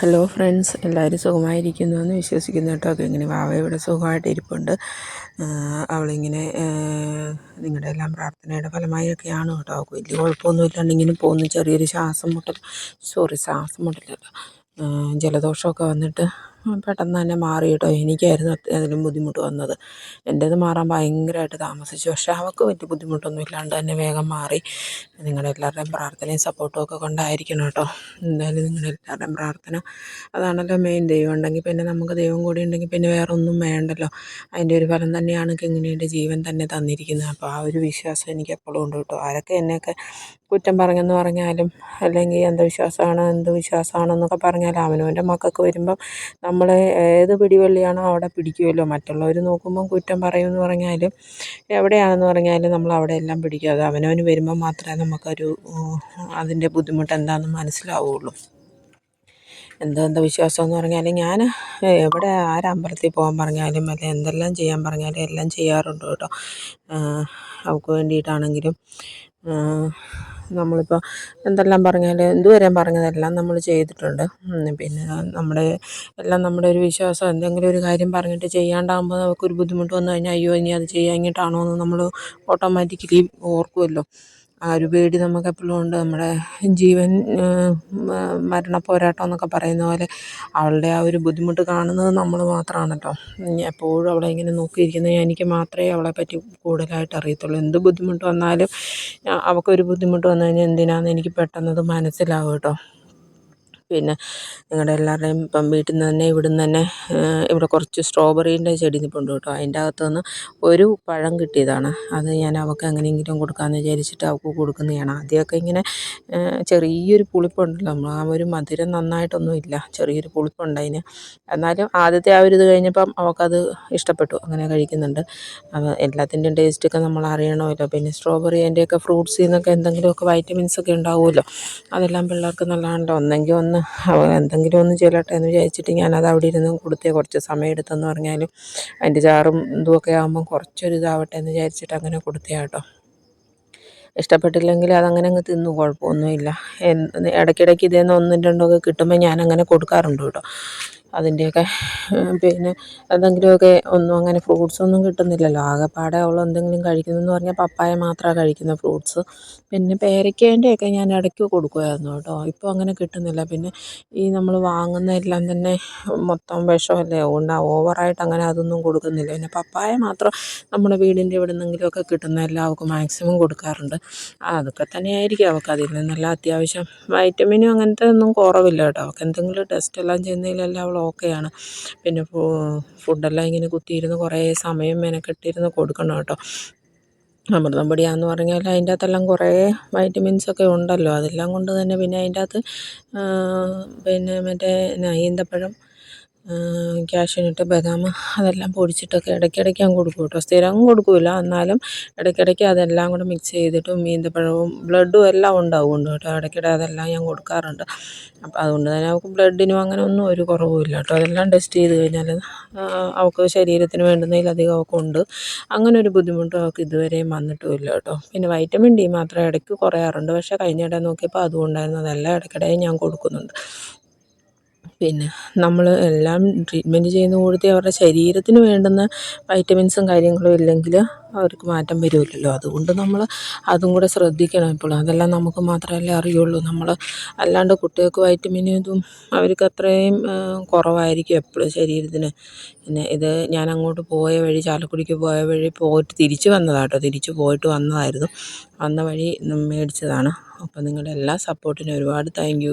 Hello friends എല്ലാവരും സുഖമായിരിക്കുന്നു എന്ന് വിശ്വസിക്കുന്നു കേട്ടോ. ഇങ്ങനെ വാവ ഇവിടെ സുഖമായിട്ട് ഇരിപ്പുണ്ട്. അവളിങ്ങനെ നിങ്ങളുടെ എല്ലാം പ്രാർത്ഥനയുടെ ഫലമായൊക്കെയാണ് കേട്ടോ. അവൾക്ക് വലിയ കുഴപ്പമൊന്നും ഇല്ലാണ്ട് ഇങ്ങനെ പോകുന്നു. ചെറിയൊരു ശ്വാസം മുട്ടൽ സോറി ശ്വാസം മുട്ടലല്ല ജലദോഷമൊക്കെ വന്നിട്ട് പെട്ടെന്ന് തന്നെ മാറി കേട്ടോ എനിക്കായിരുന്നു അതിലും ബുദ്ധിമുട്ട് വന്നത്. എന്റേത് മാറാൻ ഭയങ്കരമായിട്ട് താമസിച്ചു. പക്ഷെ അവൾക്ക് വലിയ ബുദ്ധിമുട്ടൊന്നും ഇല്ലാണ്ട് തന്നെ വേഗം മാറി. നിങ്ങളുടെ എല്ലാവരുടെയും പ്രാർത്ഥനയും സപ്പോർട്ടും ഒക്കെ കൊണ്ടായിരിക്കണം കേട്ടോ. എന്തായാലും നിങ്ങളുടെ എല്ലാവരുടെയും പ്രാർത്ഥന അതാണല്ലോ മെയിൻ ദൈവം ഉണ്ടെങ്കിൽ പിന്നെ നമുക്ക് ദൈവം കൂടി ഉണ്ടെങ്കിൽ പിന്നെ വേറെ ഒന്നും വേണ്ടല്ലോ. അതിന്റെ ഒരു ഫലം തന്നെയാണ് കിങ്ങിണിയുടെ ജീവൻ തന്നെ തന്നിരിക്കുന്നത്. അപ്പോൾ ആ ഒരു വിശ്വാസം എനിക്ക് എപ്പോഴും ഉണ്ട് കേട്ടോ. ആരൊക്കെ എന്നെയൊക്കെ കുറ്റം പറഞ്ഞെന്ന് പറഞ്ഞാലും അല്ലെങ്കിൽ അന്ധവിശ്വാസമാണ് എന്ത് വിശ്വാസമാണെന്നൊക്കെ പറഞ്ഞാലും അവനവന്റെ മക്കൾക്ക് വരുമ്പം നമ്മളെ ഏത് പിടിവള്ളിയാണോ അവിടെ പിടിക്കുമല്ലോ. മറ്റുള്ളവർ നോക്കുമ്പം കുറ്റം പറയുമെന്ന് പറഞ്ഞാലും എവിടെയാണെന്ന് പറഞ്ഞാലും നമ്മൾ അവിടെ എല്ലാം പിടിക്കും. അത് അവനവന് വരുമ്പം മാത്രമേ നമുക്കൊരു അതിന്റെ ബുദ്ധിമുട്ട് എന്താണെന്ന് മനസ്സിലാവുള്ളൂ. എന്താ അന്ധവിശ്വാസം എന്ന് പറഞ്ഞാൽ ഞാൻ എവിടെ ആരമ്പലത്തിൽ പോകാൻ പറഞ്ഞാലും അല്ലെ എന്തെല്ലാം ചെയ്യാൻ പറഞ്ഞാലും എല്ലാം ചെയ്യാറുണ്ട് കേട്ടോ. അവൾക്ക് വേണ്ടിയിട്ടാണെങ്കിലും നമ്മളിപ്പോൾ എന്തെല്ലാം പറഞ്ഞാൽ എന്തുവരെയും പറഞ്ഞതെല്ലാം നമ്മൾ ചെയ്തിട്ടുണ്ട്. പിന്നെ നമ്മുടെ എല്ലാം നമ്മുടെ ഒരു വിശ്വാസം എന്തെങ്കിലും ഒരു കാര്യം പറഞ്ഞിട്ട് ചെയ്യാണ്ടാകുമ്പോൾ നമുക്കൊരു ബുദ്ധിമുട്ട് വന്നു കഴിഞ്ഞാൽ അയ്യോ ഇനി അത് ചെയ്യാഞ്ഞിട്ടാണോ എന്ന് നമ്മൾ ഓട്ടോമാറ്റിക്കലി ഓർക്കുമല്ലോ ആ ഒരു പേടി ഉണ്ട്. നമ്മുടെ ജീവൻ മരണ പോരാട്ടം എന്നൊക്കെ പറയുന്ന പോലെ അവളുടെ ആ ഒരു ബുദ്ധിമുട്ട് കാണുന്നത് നമ്മൾ മാത്രമാണല്ലോ എപ്പോഴും അവളെ ഇങ്ങനെ നോക്കിയിരിക്കുന്ന എനിക്ക് മാത്രമേ അവളെപ്പറ്റി പറ്റി കൂടുതലായിട്ട് അറിയത്തുള്ളൂ. എന്ത് ബുദ്ധിമുട്ട് വന്നാലും അവൾക്കൊരു ബുദ്ധിമുട്ട് വന്നു കഴിഞ്ഞാൽ എന്തിനാണെന്ന് എനിക്ക് പെട്ടെന്നത് മനസ്സിലാവും കേട്ടോ. പിന്നെ നിങ്ങളുടെ എല്ലാവരുടെയും ഇപ്പം വീട്ടിൽ നിന്ന് തന്നെ ഇവിടെ നിന്ന് തന്നെ ഇവിടെ കുറച്ച് സ്ട്രോബെറീന്റെ ചെടി നിൽപ്പുണ്ട് കേട്ടോ. അതിന്റെ അകത്തു നിന്ന് ഒരു പഴം കിട്ടിയതാണ്. അത് ഞാൻ അവൾക്ക് എങ്ങനെയെങ്കിലും കൊടുക്കാമെന്ന് വിചാരിച്ചിട്ട് അവൾക്ക് കൊടുക്കുന്നതാണ്. ആദ്യമൊക്കെ ഇങ്ങനെ ചെറിയൊരു പുളിപ്പുണ്ടല്ലോ. നമ്മൾ ആ ഒരു മധുരം നന്നായിട്ടൊന്നും ഇല്ല. ചെറിയൊരു പുളിപ്പുണ്ട് അതിന്. എന്നാലും ആദ്യത്തെ ആ ഒരു ഇത് കഴിഞ്ഞപ്പം അവൾക്കത് ഇഷ്ടപ്പെട്ടു. അങ്ങനെ കഴിക്കുന്നുണ്ട്. അപ്പോൾ എല്ലാത്തിന്റെയും ടേസ്റ്റൊക്കെ നമ്മൾ അറിയണമല്ലോ. പിന്നെ സ്ട്രോബെറി അതിന്റെയൊക്കെ ഫ്രൂട്ട്സിൽ നിന്നൊക്കെ എന്തെങ്കിലുമൊക്കെ വൈറ്റമിൻസൊക്കെ ഉണ്ടാവുമല്ലോ. അതെല്ലാം പിള്ളേർക്ക് നല്ലതാണല്ലോ. ഒന്നെങ്കിൽ ഒന്ന് എന്തെങ്കിലും ഒന്ന് ചെല്ലട്ടെ എന്ന് വിചാരിച്ചിട്ട് ഞാനത് അവിടെ ഇരുന്ന് കൊടുത്തേ. കുറച്ച് സമയം എടുത്തെന്ന് പറഞ്ഞാലും അതിന്റെ ചാറും ഇതുമൊക്കെ ആകുമ്പം കുറച്ചൊരു ഇതാവട്ടെ എന്ന് വിചാരിച്ചിട്ട് അങ്ങനെ കൊടുത്തേ കേട്ടോ. ഇഷ്ടപ്പെട്ടില്ലെങ്കിൽ അതങ്ങനെ അങ്ങ് തിന്നു. കുഴപ്പമൊന്നുമില്ല. ഇടയ്ക്കിടയ്ക്ക് ഇതേന്ന് ഒന്നും ഒന്നും രണ്ടൊക്കെ കിട്ടുമ്പോൾ ഞാനങ്ങനെ കൊടുക്കാറുണ്ട് കേട്ടോ. അതിന്റെയൊക്കെ പിന്നെ എന്തെങ്കിലുമൊക്കെ ഒന്നും അങ്ങനെ ഫ്രൂട്ട്സൊന്നും കിട്ടുന്നില്ലല്ലോ. ആകെപ്പാടെ അവൾ എന്തെങ്കിലും കഴിക്കുന്നതെന്ന് പറഞ്ഞാൽ പപ്പായ മാത്രമാണ് കഴിക്കുന്നത് ഫ്രൂട്ട്സ്. പിന്നെ പേരയ്ക്കേന്റെയൊക്കെ ഞാൻ ഇടയ്ക്ക് കൊടുക്കുമായിരുന്നു കേട്ടോ. ഇപ്പോൾ അങ്ങനെ കിട്ടുന്നില്ല. പിന്നെ ഈ നമ്മൾ വാങ്ങുന്ന എല്ലാം തന്നെ മൊത്തം വിഷമല്ലേ? അതുകൊണ്ട് ഓവറായിട്ട് അങ്ങനെ അതൊന്നും കൊടുക്കുന്നില്ല. പിന്നെ പപ്പായ മാത്രം നമ്മുടെ വീടിന്റെ ഇവിടെ നിന്നെങ്കിലുമൊക്കെ കിട്ടുന്ന എല്ലാവർക്കും മാക്സിമം കൊടുക്കാറുണ്ട്. അതൊക്കെ തന്നെയായിരിക്കും അവൾക്ക്. അതിൽ നിന്നെല്ലാം അത്യാവശ്യം വൈറ്റമിനും അങ്ങനത്തെ ഒന്നും കുറവില്ല കേട്ടോ. അവൾക്ക് എന്തെങ്കിലും ടെസ്റ്റ് എല്ലാം ചെയ്യുന്നതിലെല്ലാം അവൾ ഓക്കെയാണ് പിന്നെ ഫുഡെല്ലാം ഇങ്ങനെ കുത്തിയിരുന്ന് കുറേ സമയം മെനക്കെട്ടിരുന്ന് കൊടുക്കണം കേട്ടോ. അമൃതം പൊടിയാന്ന് പറഞ്ഞാൽ അതിന്റെ അകത്തെല്ലാം കുറേ വൈറ്റമിൻസൊക്കെ ഉണ്ടല്ലോ. അതെല്ലാം കൊണ്ട് തന്നെ പിന്നെ അതിന്റെ അകത്ത് പിന്നെ മറ്റേ ഈന്തപ്പഴം ക്യാഷ്യൂനട്ട് ബദാം അതെല്ലാം പൊടിച്ചിട്ടൊക്കെ ഇടയ്ക്കിടയ്ക്ക് ഞാൻ കൊടുക്കും കേട്ടോ. സ്ഥിരം കൊടുക്കില്ല എന്നാലും ഇടയ്ക്കിടയ്ക്ക് അതെല്ലാം കൂടെ മിക്സ് ചെയ്തിട്ടും ഈന്തപ്പഴവും ബ്ലഡും എല്ലാം ഉണ്ടാവുന്നുണ്ട് കേട്ടോ. ഇടയ്ക്കിടെ അതെല്ലാം ഞാൻ കൊടുക്കാറുണ്ട്. അപ്പോൾ അതുകൊണ്ട് തന്നെ അവൾക്ക് ബ്ലഡിനും അങ്ങനെ ഒന്നും ഒരു കുറവുമില്ല കേട്ടോ. അതെല്ലാം ടെസ്റ്റ് ചെയ്ത് കഴിഞ്ഞാൽ അവൾക്ക് ശരീരത്തിന് വേണ്ടുന്നതിലധികം അവൾക്കുണ്ട് അങ്ങനെ ഒരു ബുദ്ധിമുട്ടും അവൾക്ക് ഇതുവരെയും വന്നിട്ടുമില്ല കേട്ടോ. പിന്നെ വൈറ്റമിൻ ഡി മാത്രം ഇടയ്ക്ക് കുറയാറുണ്ട്. പക്ഷേ കഴിഞ്ഞ കഴിഞ്ഞിടെ നോക്കിയപ്പോൾ അതെല്ലാം ഇടയ്ക്കിടെ ഞാൻ കൊടുക്കുന്നുണ്ട്. പിന്നെ നമ്മൾ എല്ലാം ട്രീറ്റ്മെന്റ് ചെയ്യുന്ന കൂട്ടത്തിൽ അവരുടെ ശരീരത്തിന് വേണ്ടുന്ന വൈറ്റമിൻസും കാര്യങ്ങളും ഇല്ലെങ്കിൽ അവർക്ക് മാറ്റം വരില്ലല്ലോ. അതുകൊണ്ട് നമ്മൾ അതും കൂടെ ശ്രദ്ധിക്കണം ഇപ്പോൾ. അതെല്ലാം നമുക്ക് മാത്രമല്ലേ അറിയുള്ളൂ. നമ്മൾ അല്ലാണ്ട് കുട്ടികൾക്ക് വൈറ്റമിനും ഇതും അവർക്ക് അത്രയും കുറവായിരിക്കും എപ്പോഴും ശരീരത്തിന്. പിന്നെ ഇത് ഞാൻ അങ്ങോട്ട് പോയ വഴി ചാലക്കുടിക്ക് പോയ വഴി പോയിട്ട് തിരിച്ച് വന്നതാട്ടോ. തിരിച്ച് പോയിട്ട് വന്നതായിരുന്നു. വന്ന വഴി മേടിച്ചതാണ്. അപ്പോൾ നിങ്ങളുടെ എല്ലാ സപ്പോർട്ടിനും ഒരുപാട് താങ്ക്